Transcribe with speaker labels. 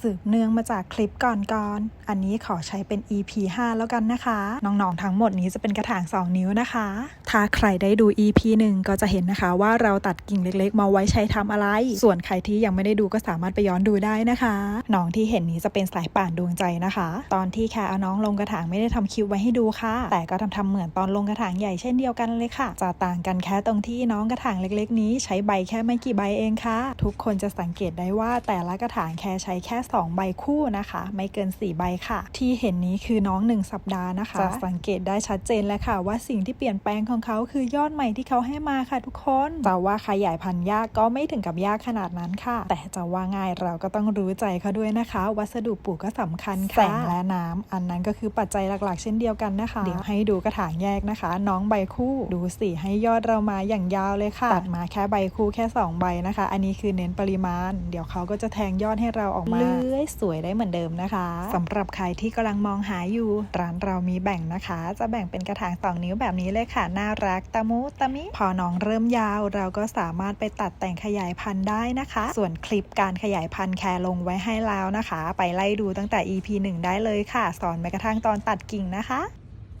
Speaker 1: สืบเนื่องมาจากคลิปก่อนๆ อันนี้ขอใช้เป็น EP 5 แล้วกันนะคะ น้องๆ ทั้งหมดนี้จะเป็นกระถาง 2 นิ้วนะคะ ถ้าใครได้ดู EP 1 ก็จะเห็นนะคะว่าเราตัดกิ่งเล็กๆ มาไว้ใช้ทำอะไร ส่วนใครที่ยังไม่ได้ดูก็สามารถไปย้อนดูได้นะคะน้องที่เห็นนี้จะเป็นสายป่านดวงใจนะคะ ตอนที่แค่เอาน้องลงกระถางไม่ได้ทำคลิปไว้ให้ดูค่ะ แต่ก็ทำทำเหมือนตอนลงกระถางใหญ่เช่นเดียวกันเลยค่ะ จะต่างกันแค่ตรงที่น้องกระถางเล็ก ๆ นี้ใช้ใบแค่ไม่กี่ใบเองค่ะ ทุกคนจะสังเกตได้ว่าแต่ละกระถางแค่ใช้แค่2 ใบคู่นะคะ ไม่เกิน 4 ใบค่ะ ที่เห็นนี้คือน้อง 1 สัปดาห์นะคะจะสังเกตได้ชัดเจนแล้วค่ะ ว่าสิ่งที่เปลี่ยนแปลงของเขาคือยอดใหม่ที่เขาให้มาค่ะทุกคนจะว่าขยายพันธุ์ยากก็ไม่ถึงกับยากขนาดนั้นค่ะ แต่จะว่าง่ายเราก็ต้องรู้ใจเขาด้วยนะคะ วัสดุปลูกก็สำคัญค่ะแสงและน้ำอันนั้นก็คือปัจจัยหลักๆ เช่นเดียวกันนะคะ เดี๋ยวให้ดูกระถางแยกนะคะ น้องใบคู่ดูสิให้ยอดเรามาอย่างยาวเลยค่ะตัดมาแค่ใบคู่แค่ 2 ใบนะคะ อันนี้คือเน้นปริมาณ เดี๋ยวเขาก็จะแทงยอดให้เราออกมาเลื้อยสวยได้เหมือนเดิมนะคะสำหรับใครที่กำลังมองหาอยู่ ร้านเรามีแบ่งนะคะ จะแบ่งเป็นกระถางสองนิ้วแบบนี้เลยค่ะ น่ารักตะมุตะมิ พอน้องเริ่มยาว เราก็สามารถไปตัดแต่งขยายพันธุ์ได้นะคะ ส่วนคลิปการขยายพันธุ์แคร์ลงไว้ให้แล้วนะคะ ไปไล่ดูตั้งแต่ EP 1 ได้เลยค่ะ สอนแม้กระทั่งตอนตัดกิ่งนะคะ